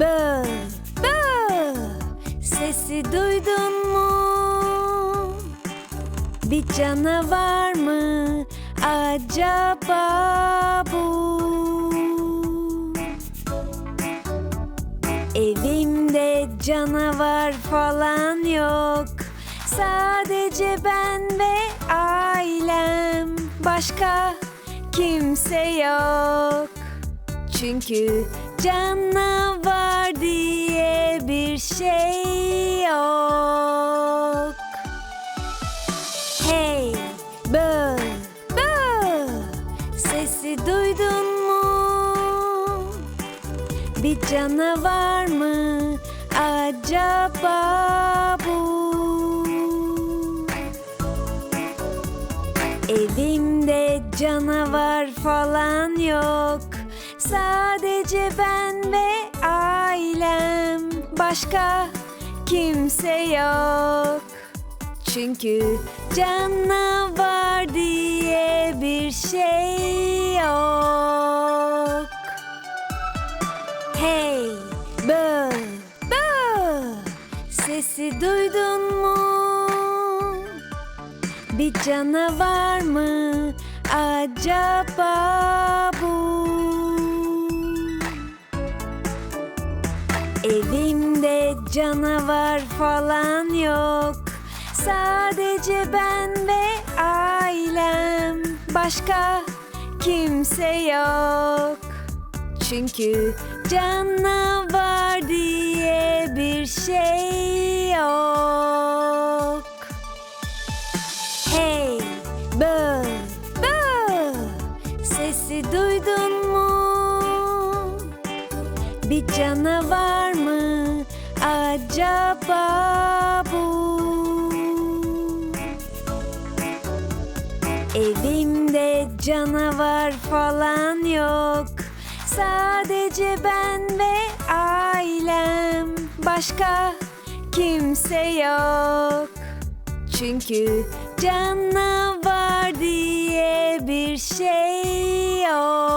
Bö, bö. Sesi duydun mu? Bir canavar mı acaba bu? Evimde canavar falan yok. Sadece ben ve ailem. Başka kimse yok. Çünkü canavar diye bir şey yok. Hey, bö, bö. Sesi duydun mu? Bir canavar mı acaba bu? Evimde canavar falan yok. Sadece ben ve ailem. Başka kimse yok. Çünkü canavar diye bir şey yok. Hey, bö, bö. Sesi duydun mu? Bir canavar mı acaba Evimde canavar falan yok. Sadece ben ve ailem. Başka kimse yok. Çünkü canavar diye bir şey yok. Bir canavar mı acaba bu? Evimde canavar falan yok. Sadece ben ve ailem. Başka kimse yok. Çünkü canavar diye bir şey yok.